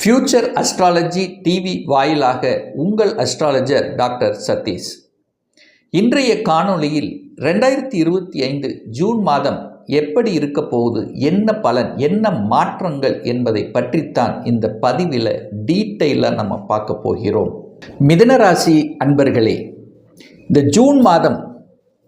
Future astrology TV வாயிலாக உங்கள் astrologer doctor Satish. இன்றைய காணொளியில் ரெண்டாயிரத்தி இருபத்தி ஐந்து ஜூன் மாதம் எப்படி இருக்க போகுது என்ன பலன் என்ன மாற்றங்கள் என்பதை பற்றித்தான் இந்த பதிவில் டீட்டெயிலாக நம்ம பார்க்க போகிறோம். மிதனராசி அன்பர்களே இந்த ஜூன் மாதம்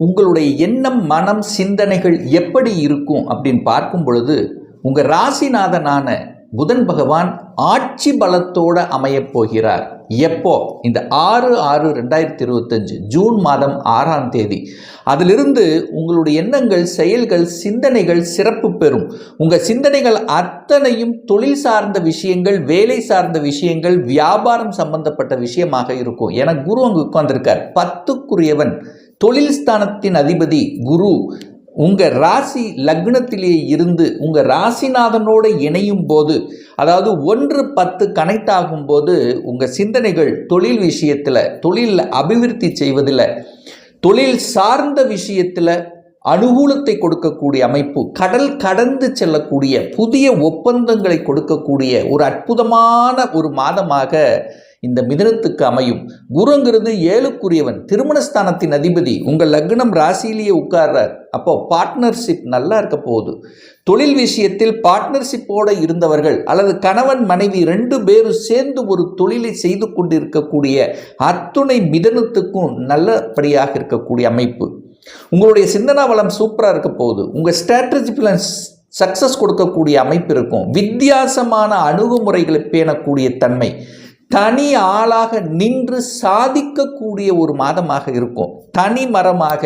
உங்களுடைய எண்ணம் மனம் சிந்தனைகள் எப்படி இருக்கும் அப்படின்னு பார்க்கும் பொழுது உங்கள் ராசிநாதனான புதன் பகவான் ஆட்சி பலத்தோடு அமையப் போகிறார். எப்போ? இந்த ஆறு ஆறு ரெண்டாயிரத்தி இருபத்தஞ்சு ஜூன் மாதம் ஆறாம் தேதி. அதிலிருந்து உங்களுடைய எண்ணங்கள் செயல்கள் சிந்தனைகள் சிறப்பு பெறும். உங்கள் சிந்தனைகள் அத்தனையும் தொழில் சார்ந்த விஷயங்கள் வேலை சார்ந்த விஷயங்கள் வியாபாரம் சம்பந்தப்பட்ட விஷயமாக இருக்கும். என குரு அங்கு உட்கார்ந்திருக்கார். பத்துக்குரியவன். தொழில் ஸ்தானத்தின் அதிபதி குரு. உங்கள் ராசி லக்னத்திலே இருந்து உங்கள் ராசிநாதனோடு இணையும் போது அதாவது ஒன்று பத்து கனெக்ட் ஆகும்போது உங்கள் சிந்தனைகள் தொழில் விஷயத்தில் தொழிலில் அபிவிருத்தி செய்வதில் தொழில் சார்ந்த விஷயத்தில் அனுகூலத்தை கொடுக்கக்கூடிய அமைப்பு கடல் கடந்து செல்லக்கூடிய புதிய ஒப்பந்தங்களை கொடுக்கக்கூடிய ஒரு அற்புதமான ஒரு மாதமாக இந்த மிதனத்துக்கு அமையும். குருங்கிறது ஏழுக்குரியவன். திருமணஸ்தானத்தின் அதிபதி. உங்கள் லக்னம் ராசியிலேயே உட்கார்றார். அப்போ பார்ட்னர்ஷிப் நல்லா இருக்க போகுது. தொழில் விஷயத்தில் பார்ட்னர்ஷிப்போடு இருந்தவர்கள் அல்லது கணவன் மனைவி ரெண்டு பேரும் சேர்ந்து ஒரு தொழிலை செய்து கொண்டிருக்கக்கூடிய அத்துணை மிதனத்துக்கும் நல்லபடியாக இருக்கக்கூடிய அமைப்பு. உங்களுடைய சிந்தனா வளம் சூப்பராக இருக்க போகுது. உங்கள் ஸ்ட்ராட்டஜி பிளான் சக்ஸஸ் கொடுக்கக்கூடிய அமைப்பு இருக்கும். வித்தியாசமான அணுகுமுறைகளை பேணக்கூடிய தன்மை. தனி ஆளாக நின்று சாதிக்கக்கூடிய ஒரு மாதமாக இருக்கும். தனி மரமாக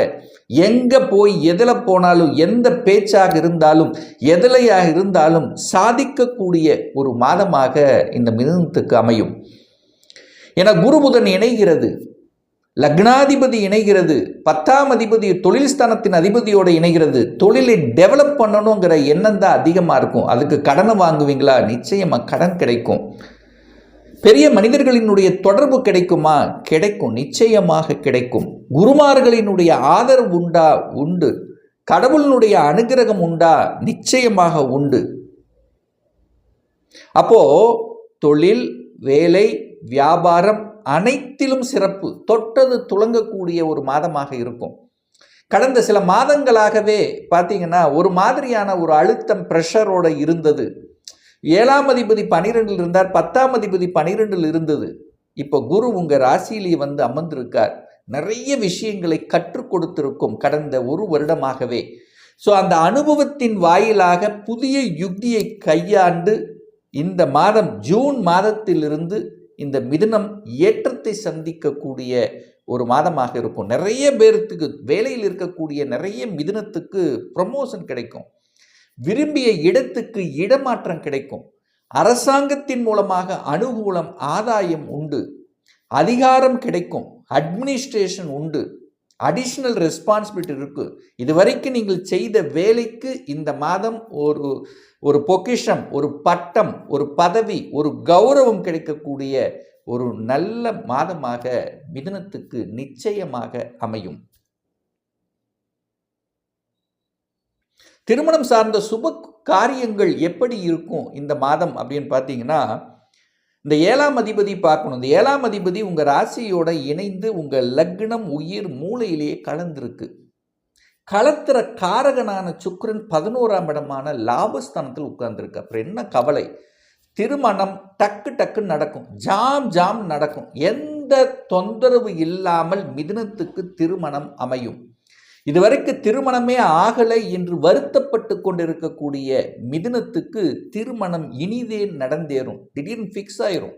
எங்கே போய் எதில் போனாலும் எந்த பேச்சாக இருந்தாலும் எதிலையாக இருந்தாலும் சாதிக்கக்கூடிய ஒரு மாதமாக இந்த மிதனத்துக்கு அமையும். என குருபுதன் இணைகிறது. லக்னாதிபதி இணைகிறது. பத்தாம் அதிபதி தொழில் ஸ்தானத்தின் அதிபதியோடு இணைகிறது. தொழிலை டெவலப் பண்ணணுங்கிற எண்ணம் தான் அதிகமாக இருக்கும். அதுக்கு கடனை வாங்குவீங்களா? நிச்சயமாக கடன் கிடைக்கும். பெரிய மனிதர்களினுடைய தொடர்பு கிடைக்குமா? கிடைக்கும். நிச்சயமாக கிடைக்கும். குருமார்களினுடைய ஆதரவு உண்டா? உண்டு. கடவுளினுடைய அனுகிரகம் உண்டா? நிச்சயமாக உண்டு. அப்போ தொழில் வேலை வியாபாரம் அனைத்திலும் சிறப்பு. தொட்டது துளங்கக்கூடிய ஒரு மாதமாக இருக்கும். கடந்த சில மாதங்களாகவே பார்த்தீங்கன்னா ஒரு மாதிரியான ஒரு அழுத்தம் ப்ரெஷரோடு இருந்தது. ஏழாம் அதிபதி பனிரெண்டில் இருந்தார் பத்தாம் அதிபதி பனிரெண்டில் இருந்தது. இப்போ குரு உங்கள் ராசியிலேயே வந்து அமர்ந்திருக்கார். நிறைய விஷயங்களை கற்றுக் கொடுத்திருக்கும் கடந்த ஒரு வருடமாகவே. ஸோ அந்த அனுபவத்தின் வாயிலாக புதிய யுக்தியை கையாண்டு இந்த மாதம் ஜூன் மாதத்திலிருந்து இந்த மிதுனம் ஏற்றத்தை சந்திக்கக்கூடிய ஒரு மாதமாக இருக்கும். நிறைய பேர்த்துக்கு வேலையில் இருக்கக்கூடிய நிறைய மிதுனத்துக்கு ப்ரமோஷன் கிடைக்கும். விரும்பிய இடத்துக்கு இடமாற்றம் கிடைக்கும். அரசாங்கத்தின் மூலமாக அனுகூலம் ஆதாயம் உண்டு. அதிகாரம் கிடைக்கும். அட்மினிஸ்ட்ரேஷன் உண்டு. அடிஷ்னல் ரெஸ்பான்சிபிலிட்டி இருக்குது இதுவரைக்கும் நீங்கள் செய்த வேலைக்கு இந்த மாதம் ஒரு ஒரு பொக்கிஷம் ஒரு பட்டம் ஒரு பதவி ஒரு கௌரவம் கிடைக்கக்கூடிய ஒரு நல்ல மாதமாக மிதனத்துக்கு நிச்சயமாக அமையும். திருமணம் சார்ந்த சுப காரியங்கள் எப்படி இருக்கும் இந்த மாதம் அப்படின்னு பார்த்தீங்கன்னா இந்த ஏழாம் அதிபதி பார்க்கணும். இந்த ஏழாம் அதிபதி உங்கள் ராசியோட இணைந்து உங்கள் லக்னம் உயிர் மூளையிலேயே கலந்துருக்கு. கலத்துற காரகனான சுக்கரன் பதினோராம் இடமான லாபஸ்தானத்தில் உட்கார்ந்துருக்கு அப்புறம் என்ன கவலை? திருமணம் டக்கு டக்குன்னு நடக்கும். ஜாம் ஜாம் நடக்கும். எந்த தொந்தரவு இல்லாமல் மிதுனத்துக்கு திருமணம் அமையும். இதுவரைக்கு திருமணமே ஆகலை என்று வருத்தப்பட்டு கொண்டிருக்கக்கூடிய மிதுனத்துக்கு திருமணம் இனிதே நடந்தேறும். திடீர்னு ஃபிக்ஸ் ஆயிரும்.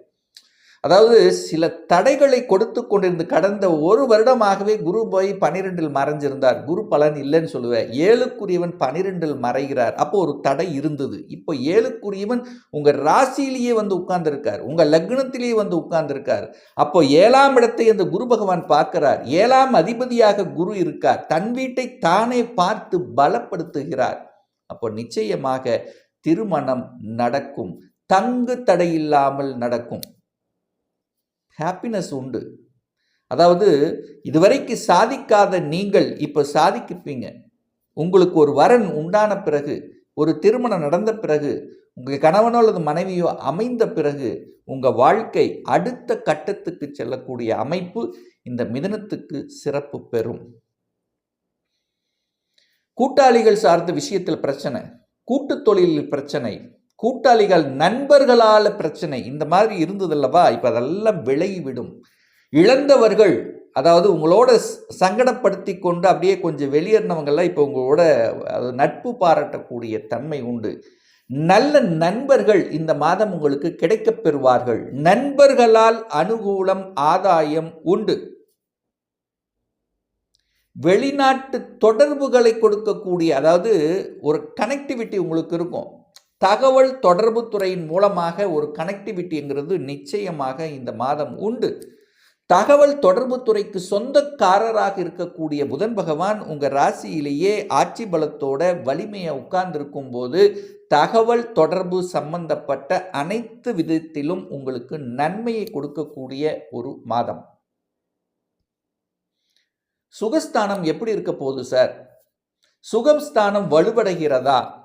அதாவது சில தடைகளை கொடுத்து கொண்டிருந்து கடந்த ஒரு வருடமாகவே குரு போய் பனிரெண்டில் மறைஞ்சிருந்தார். குரு பலன் இல்லைன்னு சொல்லுவேன். ஏழுக்குரியவன் பனிரெண்டில் மறைகிறார். அப்போ ஒரு தடை இருந்தது. இப்போ ஏழுக்குரியவன் உங்கள் ராசியிலேயே வந்து உட்கார்ந்துருக்கார். உங்கள் லக்னத்திலேயே வந்து உட்கார்ந்துருக்கார். அப்போ ஏழாம் இடத்தை அந்த குரு பகவான் பார்க்கிறார். ஏழாம் அதிபதியாக குரு இருக்கார். தன் வீட்டை தானே பார்த்து பலப்படுத்துகிறார். அப்போ நிச்சயமாக திருமணம் நடக்கும். தங்கு தடையில்லாமல் நடக்கும். ஹாப்பினஸ் உண்டு. அதாவது இதுவரைக்கு சாதிக்காத நீங்கள் இப்போ சாதிக்குப்பீங்க உங்களுக்கு ஒரு வரன் உண்டான பிறகு ஒரு திருமணம் நடந்த பிறகு உங்கள் கணவனோ அல்லது மனைவியோ அமைந்த பிறகு உங்கள் வாழ்க்கை அடுத்த கட்டத்துக்கு செல்லக்கூடிய அமைப்பு இந்த மிதனத்துக்கு சிறப்பு பெறும். கூட்டாளிகள் சார்ந்த விஷயத்தில் பிரச்சனை கூட்டுத் தொழிலில் பிரச்சனை கூட்டாளிகள் நண்பர்களால் பிரச்சனை. இந்த மாதிரி இருந்ததல்லவா? இப்போ அதெல்லாம் விலகிவிடும் இழந்தவர்கள் அதாவது உங்களோட சங்கடப்படுத்தி கொண்டு அப்படியே கொஞ்சம் வெளியேறினவங்கெல்லாம் இப்போ உங்களோட நட்பு பாராட்டக்கூடிய தன்மை உண்டு. நல்ல நண்பர்கள் இந்த மாதம் உங்களுக்கு கிடைக்கப் பெறுவார்கள். நண்பர்களால் அனுகூலம் ஆதாயம் உண்டு. வெளிநாட்டு தொடர்புகளை கொடுக்கக்கூடிய அதாவது ஒரு கனெக்டிவிட்டி உங்களுக்கு இருக்கும். தகவல் தொடர்பு துறையின் மூலமாக ஒரு கனெக்டிவிட்டிங்கிறது நிச்சயமாக இந்த மாதம் உண்டு. தகவல் தொடர்பு துறைக்கு சொந்தக்காரராக இருக்கக்கூடிய புதன் பகவான் உங்கள் ராசியிலேயே ஆட்சி பலத்தோட வலிமையை உட்கார்ந்திருக்கும் போது தகவல் தொடர்பு சம்பந்தப்பட்ட அனைத்து விதத்திலும் உங்களுக்கு நன்மையை கொடுக்கக்கூடிய ஒரு மாதம். சுகஸ்தானம் எப்படி இருக்க போகுது சார்? சுகம் ஸ்தானம் வலுவடைகிறதா?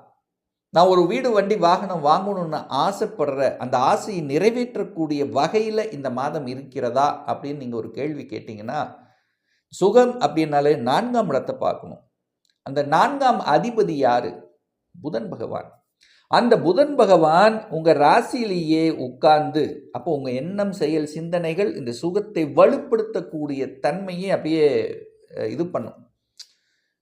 நான் ஒரு வீடு வண்டி வாகனம் வாங்கணும்னு ஆசைப்படுற அந்த ஆசையை நிறைவேற்றக்கூடிய வகையில் இந்த மாதம் இருக்கிறதா அப்படின்னு நீங்கள் ஒரு கேள்வி கேட்டிங்கன்னா சுகம் அப்படின்னாலே நான்காம் இடத்தை பார்க்கணும். அந்த நான்காம் அதிபதி யார்? புதன் பகவான். அந்த புதன் பகவான் உங்கள் ராசியிலேயே உட்கார்ந்து அப்போ உங்கள் எண்ணம் செயல் சிந்தனைகள் இந்த சுகத்தை வலுப்படுத்தக்கூடிய தன்மையை அப்படியே இது பண்ணும்.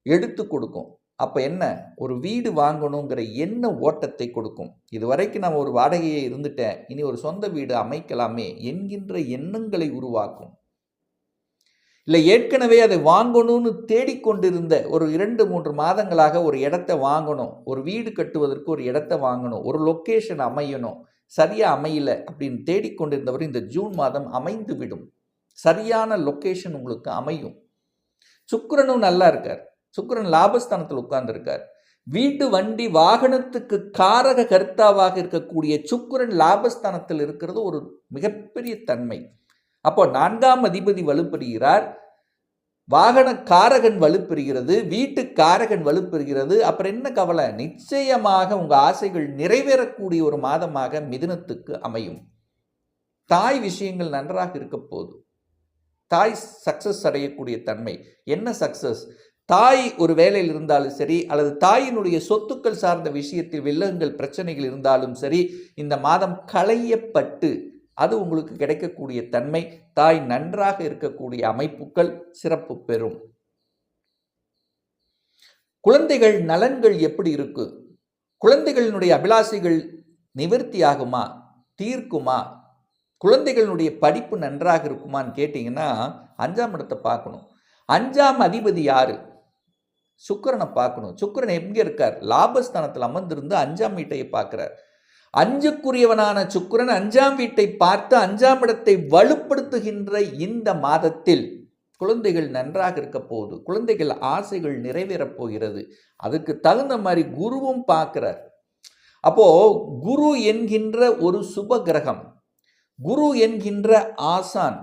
எடுத்து கொடுக்கும். அப்போ என்ன? ஒரு வீடு வாங்கணுங்கிற எண்ண ஓட்டத்தை கொடுக்கும். இது வரைக்கும் நான் ஒரு வாடகையை இருந்துட்டேன். இனி ஒரு சொந்த வீடு அமைக்கலாமே என்கின்ற எண்ணங்களை உருவாக்கும். இல்லை ஏற்கனவே அதை வாங்கணும்னு தேடிக்கொண்டிருந்த ஒரு இரண்டு மூன்று மாதங்களாக ஒரு இடத்த வாங்கணும். ஒரு வீடு கட்டுவதற்கு ஒரு இடத்த வாங்கணும். ஒரு லொக்கேஷன் அமையணும். சரியாக அமையல அப்படின்னு தேடிக்கொண்டிருந்தவர் இந்த ஜூன் மாதம் அமைந்து விடும் சரியான லொக்கேஷன் உங்களுக்கு அமையும். சுக்கரனும் நல்லா இருக்கார். சுக்கரன் லாபஸ்தானத்தில் உட்கார்ந்துருக்கார். வீட்டு வண்டி வாகனத்துக்கு காரக கர்த்தாவாக இருக்கக்கூடிய சுக்கரன் லாபஸ்தானத்தில் இருக்கிறது ஒரு மிகப்பெரிய தன்மை. அப்போ நான்காம் அதிபதி வலுப்பெறுகிறார். வாகன காரகன் வலுப்பெறுகிறது. வீட்டு காரகன் வலுப்பெறுகிறது. அப்புறம் என்ன கவலை? நிச்சயமாக உங்கள் ஆசைகள் நிறைவேறக்கூடிய ஒரு மாதமாக மிதுனத்துக்கு அமையும். தாய் விஷயங்கள் நன்றாக இருக்க போகுது. தாய் சக்சஸ் அடையக்கூடிய தன்மை. என்ன சக்சஸ் தாய் ஒரு வேலையில் இருந்தாலும் சரி அல்லது தாயினுடைய சொத்துக்கள் சார்ந்த விஷயத்தில் வில்லங்கள் பிரச்சனைகள் இருந்தாலும் சரி இந்த மாதம் களையப்பட்டு அது உங்களுக்கு கிடைக்கக்கூடிய தன்மை தாய் நன்றாக இருக்கக்கூடிய அமைப்புகள் சிறப்பு பெறும். குழந்தைகள் நலன்கள் எப்படி இருக்கு? குழந்தைகளினுடைய அபிலாசைகள் நிவர்த்தியாகுமா? தீர்க்குமா? குழந்தைகளினுடைய படிப்பு நன்றாக இருக்குமான்னு கேட்டிங்கன்னா அஞ்சாம் இடத்தை பார்க்கணும். அஞ்சாம் அதிபதி யாரு? சுக்கரனை பார்க்கணும். சுக்கரன் எங்கே இருக்கார்? லாபஸ்தானத்தில் அமர்ந்திருந்து அஞ்சாம் வீட்டையை பார்க்குறார். அஞ்சுக்குரியவனான சுக்கரன் அஞ்சாம் வீட்டை பார்த்து அஞ்சாம் இடத்தை வலுப்படுத்துகின்ற இந்த மாதத்தில் குழந்தைகள் நன்றாக இருக்க போகுது. குழந்தைகள் ஆசைகள் நிறைவேறப் போகிறது. அதுக்கு தகுந்த மாதிரி குருவும் பார்க்குறார். அப்போ குரு என்கின்ற ஒரு சுப கிரகம் குரு என்கின்ற ஆசான்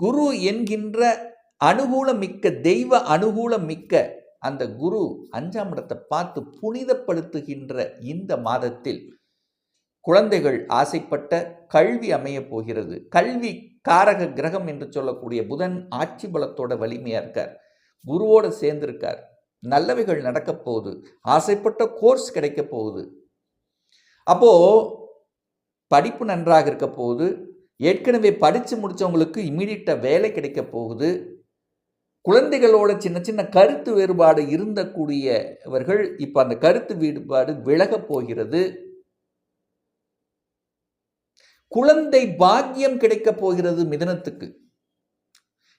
குரு என்கின்ற அனுகூலம் மிக்க தெய்வ அனுகூலம் மிக்க அந்த குரு அஞ்சாம் இடத்தை பார்த்து புனிதப்படுத்துகின்ற இந்த மாதத்தில் குழந்தைகள் ஆசைப்பட்ட கல்வி அமையப் போகிறது. கல்வி காரக கிரகம் என்று சொல்லக்கூடிய புதன் ஆட்சி பலத்தோட வலிமையாக இருக்கார். குருவோடு சேர்ந்திருக்கார். நல்லவைகள் நடக்கப் போகுது. ஆசைப்பட்ட கோர்ஸ் கிடைக்க போகுது. அப்போது படிப்பு நன்றாக இருக்க போகுது. ஏற்கனவே படித்து முடித்தவங்களுக்கு இம்மீடியட்டாக வேலை கிடைக்க போகுது. குழந்தைகளோட சின்ன சின்ன கருத்து வேறுபாடு இருந்தக்கூடியவர்கள் இப்போ அந்த கருத்து வேறுபாடு விலகப் போகிறது. குழந்தை பாக்கியம் கிடைக்கப் போகிறது மிதனத்துக்கு.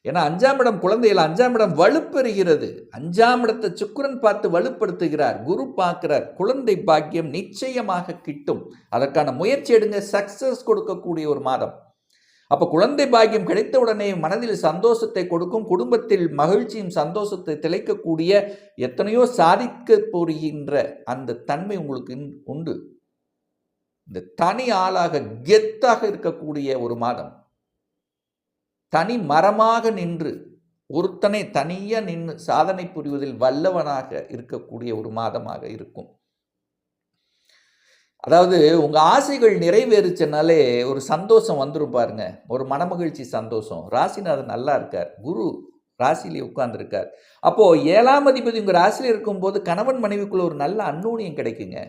ஏன்னா அஞ்சாம் இடம் குழந்தையில் அஞ்சாம் இடம் வலுப்பெறுகிறது. அஞ்சாம் இடத்தை சுக்கரன் பார்த்து வலுப்படுத்துகிறார். குரு பார்க்கிறார். குழந்தை பாக்கியம் நிச்சயமாக கிட்டும். அதற்கான முயற்சி எடுங்க. சக்சஸ் கொடுக்கக்கூடிய ஒரு மாதம். அப்போ குழந்தை பாக்கியம் கிடைத்த உடனே மனதில் சந்தோஷத்தை கொடுக்கும் குடும்பத்தில் மகிழ்ச்சியும் சந்தோஷத்தை திளைக்கக்கூடிய எத்தனையோ சாதிக்க போகின்ற அந்த தன்மை உங்களுக்கு உண்டு. இந்த தனி ஆளாக கெத்தாக இருக்கக்கூடிய ஒரு மாதம். தனி மரமாக நின்று ஒருத்தனை தனியாக நின்று சாதனை புரிவதில் வல்லவனாக இருக்கக்கூடிய ஒரு மாதமாக இருக்கும். அதாவது உங்கள் ஆசைகள் நிறைவேறுச்சுனாலே ஒரு சந்தோஷம் வந்துரும் பாருங்க. ஒரு மனமகிழ்ச்சி சந்தோஷம். ராசிநாதன் நல்லா இருக்கார். குரு ராசியிலே உட்கார்ந்துருக்கார். அப்போது ஏழாம் அதிபதி உங்கள் ராசியில் இருக்கும்போது கணவன் மனைவிக்குள்ள ஒரு நல்ல அன்னூனியம் கிடைக்குங்க.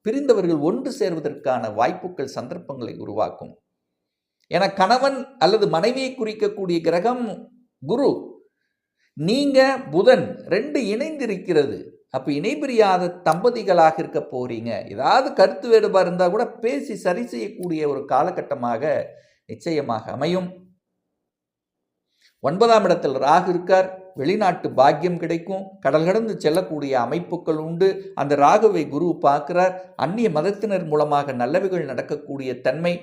பிரிந்தவர்கள் ஒன்று சேர்வதற்கான வாய்ப்புகள் சந்தர்ப்பங்களை உருவாக்கும். என கணவன் அல்லது மனைவியை குறிக்கக்கூடிய கிரகம் குரு. நீங்கள் புதன். ரெண்டு இணைந்திருக்கிறது. அப்போ இணைபிரியாத தம்பதிகளாக இருக்க போகிறீங்க ஏதாவது கருத்து வேறுபாடு இருந்தால் கூட பேசி சரி செய்யக்கூடிய ஒரு காலகட்டமாக நிச்சயமாக அமையும். ஒன்பதாம் இடத்தில் ராகு இருக்கார். வெளிநாட்டு பாக்கியம் கிடைக்கும். கடல் கடந்து செல்லக்கூடிய அமைப்புகள் உண்டு. அந்த ராகுவை குரு பார்க்கிறார். அந்நிய மதத்தினர் மூலமாக நல்லவைகள் நடக்கக்கூடிய தன்மை.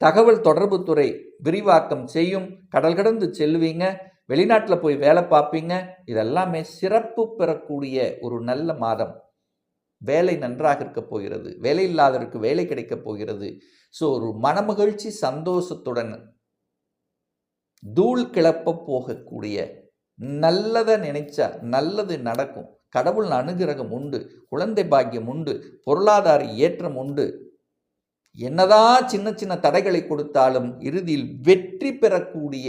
தகவல் தொடர்புத்துறை விரிவாக்கம் செய்யும். கடல் கடந்து செல்வீங்க. வெளிநாட்டில் போய் வேலை பார்ப்பீங்க. இதெல்லாமே சிறப்பு பெறக்கூடிய ஒரு நல்ல மாதம். வேலை நன்றாக இருக்க போகிறது. வேலை இல்லாதவருக்கு வேலை கிடைக்கப் போகிறது. ஸோ ஒரு மனமகிழ்ச்சி சந்தோஷத்துடன் தூள் கிளப்ப போகக்கூடிய நல்லதை நினைச்சா நல்லது நடக்கும். கடவுள் அனுகிரகம் உண்டு. குழந்தை பாக்கியம் உண்டு. பொருளாதார ஏற்றம் உண்டு. என்னதான் சின்ன சின்ன தடைகளை கொடுத்தாலும் இறுதியில் வெற்றி பெறக்கூடிய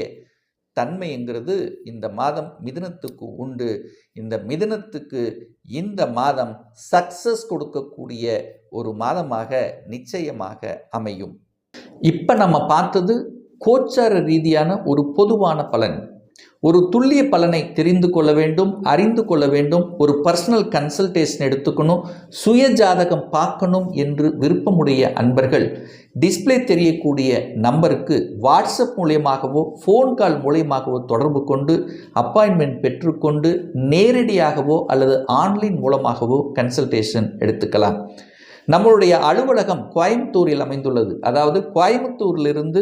தன்மைங்கிறது இந்த மாதம் மிதுனத்துக்கு உண்டு. இந்த மிதுனத்துக்கு இந்த மாதம் சக்சஸ் கொடுக்கக்கூடிய ஒரு மாதமாக நிச்சயமாக அமையும். இப்போ நம்ம பார்த்தது கோச்சார ரீதியான ஒரு பொதுவான பலன். ஒரு துல்லிய பலனை தெரிந்து கொள்ள வேண்டும் அறிந்து கொள்ள வேண்டும் ஒரு பர்சனல் கன்சல்டேஷன் எடுத்துக்கணும் சுய ஜாதகம் பார்க்கணும் என்று விருப்பமுடைய அன்பர்கள் டிஸ்பிளே தெரியக்கூடிய நம்பருக்கு வாட்ஸ்அப் மூலியமாகவோ ஃபோன் கால் மூலியமாகவோ தொடர்பு கொண்டு அப்பாயின்மெண்ட் பெற்றுக்கொண்டு நேரடியாகவோ அல்லது ஆன்லைன் மூலமாகவோ கன்சல்டேஷன் எடுத்துக்கலாம். நம்மளுடைய அலுவலகம் கோயம்புத்தூரில் அமைந்துள்ளது. அதாவது கோயம்புத்தூரிலிருந்து